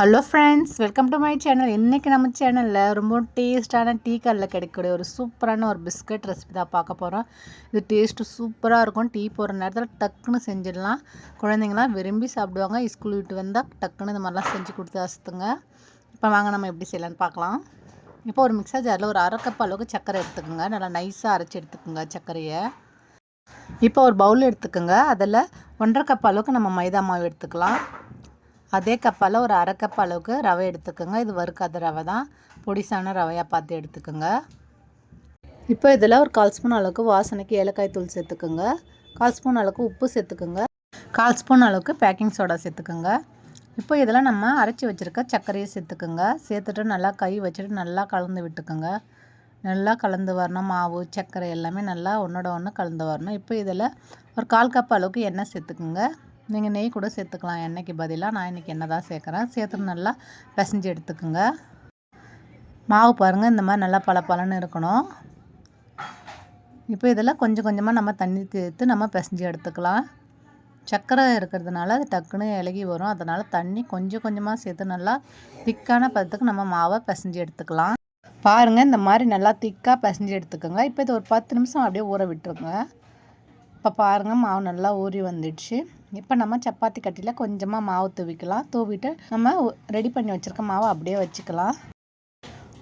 Hello friends welcome to my channel இன்றைக்கி நம்ம சேனலில் ரொம்ப டேஸ்ட்டான டீ கல்லில் கிடைக்கக்கூடிய ஒரு சூப்பரான ஒரு பிஸ்கட் ரெசிபி தான் பார்க்க போகிறோம் இது டேஸ்ட்டு சூப்பராக இருக்கும். டீ போகிற நேரத்தில் டக்குன்னு செஞ்சிடலாம். குழந்தைங்களாம் விரும்பி சாப்பிடுவாங்க. ஸ்கூல் விட்டு வந்தால் டக்குன்னு இந்த மாதிரிலாம் செஞ்சு கொடுத்து அசுத்துங்க. இப்போ வாங்க நம்ம எப்படி செய்யலான்னு பார்க்கலாம். இப்போ ஒரு மிக்சர் ஜாரில் ஒரு அரை கப் அளவுக்கு சர்க்கரை எடுத்துக்கோங்க. நல்லா நைஸாக அரைச்சி எடுத்துக்கோங்க சர்க்கரையை. இப்போ ஒரு பவுல் எடுத்துக்கோங்க. அதில் ஒன்றரை கப் அளவுக்கு நம்ம மைதா மாவு எடுத்துக்கலாம். அதே கப்பால் ஒரு அரை கப் அளவுக்கு ரவை எடுத்துக்கோங்க. இது வறுக்காத ரவை தான். பொடிசான ரவையாக பார்த்து எடுத்துக்கோங்க. இப்போ இதில் ஒரு கால் ஸ்பூன் அளவுக்கு வாசனைக்கு ஏலக்காய் தூள் சேர்த்துக்கோங்க. கால் ஸ்பூன் அளவுக்கு உப்பு சேர்த்துக்கோங்க. கால் ஸ்பூன் அளவுக்கு பேக்கிங் சோடா சேர்த்துக்கோங்க. இப்போ இதில் நம்ம அரைச்சி வச்சுருக்க சர்க்கரையை சேர்த்துக்கோங்க. சேர்த்துட்டு நல்லா கை வச்சுட்டு நல்லா கலந்து விட்டுக்கோங்க. நல்லா கலந்து வரணும். மாவு சர்க்கரை எல்லாமே நல்லா ஒன்றோட ஒன்று கலந்து வரணும். இப்போ இதில் ஒரு கால் கப் அளவுக்கு எண்ணெய் சேர்த்துக்குங்க. நீங்கள் நெய் கூட சேர்த்துக்கலாம். எண்ணெய்க்கு பதிலாக நான் இன்றைக்கி எண்ணெய் தான் சேர்க்குறேன். சேர்த்து நல்லா பிசைஞ்சு எடுத்துக்கோங்க. மாவு பாருங்கள் இந்த மாதிரி நல்லா பல பலன்னு இருக்கணும். இப்போ இதில் கொஞ்சம் கொஞ்சமாக நம்ம தண்ணி சேர்த்து நம்ம பிசைஞ்சு எடுத்துக்கலாம். சர்க்கரை இருக்கிறதுனால அது டக்குன்னு இலகி வரும். அதனால் தண்ணி கொஞ்சம் கொஞ்சமாக சேர்த்து நல்லா திக்கான பதத்துக்கு நம்ம மாவை பிசைஞ்சு எடுத்துக்கலாம். பாருங்கள் இந்த மாதிரி நல்லா திக்காக பிசைஞ்சு எடுத்துக்கோங்க. இப்போ இது ஒரு பத்து நிமிஷம் அப்படியே ஊற விட்டுருங்க. இப்போ பாருங்கள் மாவு நல்லா ஊறி வந்துடுச்சு. இப்போ நம்ம சப்பாத்தி கட்டியில் கொஞ்சமாக மாவு தூவிக்கலாம். தூவிட்டு நம்ம ரெடி பண்ணி வச்சுருக்க மாவை அப்படியே வச்சுக்கலாம்.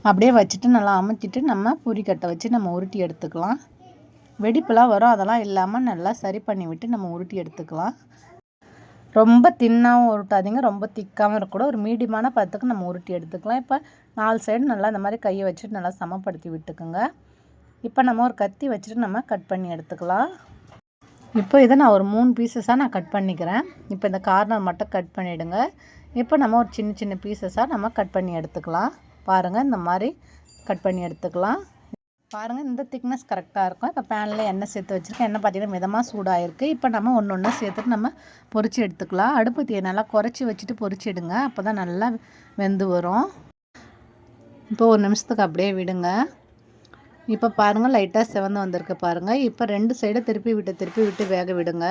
அப்படியே வச்சுட்டு நல்லா அமைச்சிட்டு நம்ம பூரிக்கட்டை வச்சு நம்ம உருட்டி எடுத்துக்கலாம். வெடிப்புலாம் வரும். அதெல்லாம் இல்லாமல் நல்லா சரி பண்ணி விட்டு நம்ம உருட்டி எடுத்துக்கலாம். ரொம்ப தின்னாகவும் உருட்டாதீங்க. ரொம்ப திக்காகவும் இருக்கக்கூட ஒரு மீடியமான பதத்துக்கு நம்ம உருட்டி எடுத்துக்கலாம். இப்போ நாலு சைடு நல்லா இந்த மாதிரி கையை வச்சுட்டு நல்லா சமப்படுத்தி விட்டுக்குங்க. இப்போ நம்ம ஒரு கத்தி வச்சுட்டு நம்ம கட் பண்ணி எடுத்துக்கலாம். இப்போ இதை நான் ஒரு மூணு பீசஸாக நான் கட் பண்ணிக்கிறேன். இப்போ இந்த கார்னர் மட்டும் கட் பண்ணிவிடுங்க இப்போ நம்ம ஒரு சின்ன சின்ன பீசஸாக நம்ம கட் பண்ணி எடுத்துக்கலாம். பாருங்கள் இந்த மாதிரி கட் பண்ணி எடுத்துக்கலாம். பாருங்கள் இந்த திக்னஸ் கரெக்டாக இருக்கும். இப்போ பேனில் எண்ணெய் சேர்த்து வச்சுருக்கேன். எண்ணெய் பார்த்திங்கன்னா மிதமாக சூடாகிருக்கு இப்போ நம்ம ஒன்று ஒன்று சேர்த்துட்டு நம்ம பொறிச்சு எடுத்துக்கலாம். அடுப்பு தீயை நல்லா குறைச்சி வச்சுட்டு பொறிச்சிடுங்க அப்போ தான் நல்லா வெந்து வரும். இப்போ ஒரு நிமிஷத்துக்கு அப்படியே விடுங்க. இப்போ பாருங்கள் லைட்டாக செவந்து வந்திருக்கு பாருங்கள் இப்போ ரெண்டு சைடை திருப்பி விட்டு திருப்பி விட்டு வேக விடுங்க.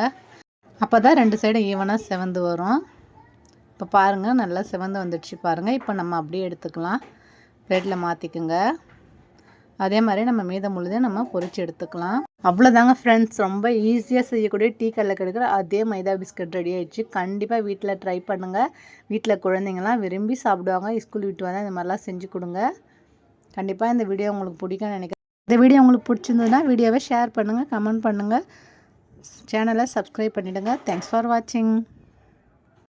அப்போ தான் ரெண்டு சைடும் ஈவனாக செவந்து வரும். இப்போ பாருங்கள் நல்லா செவந்து வந்துடுச்சு பாருங்கள் இப்போ நம்ம அப்படியே எடுத்துக்கலாம். பிளேட்டில் மாற்றிக்குங்க அதே மாதிரி நம்ம மீதம் முழுதே நம்ம பொறிச்சு எடுத்துக்கலாம். அவ்வளோதாங்க ஃப்ரெண்ட்ஸ் ரொம்ப ஈஸியாக செய்யக்கூடிய டீ கல்லில் கிடைக்கிற அதே மைதா பிஸ்கட் ரெடி ஆகிடுச்சு கண்டிப்பாக வீட்டில் ட்ரை பண்ணுங்கள் வீட்டில் குழந்தைங்களாம் விரும்பி சாப்பிடுவாங்க. ஸ்கூல் விட்டு வந்தால் இந்த மாதிரிலாம் செஞ்சு கொடுங்க. கண்டிப்பாக இந்த வீடியோ உங்களுக்கு பிடிக்கும்னு நினைக்கிறேன். இந்த வீடியோ உங்களுக்கு பிடிச்சிருந்ததுன்னா வீடியோவை ஷேர் பண்ணுங்கள் கமெண்ட் பண்ணுங்கள் சேனலை சப்ஸ்கிரைப் பண்ணிவிடுங்க தேங்க்ஸ் ஃபார் வாட்சிங்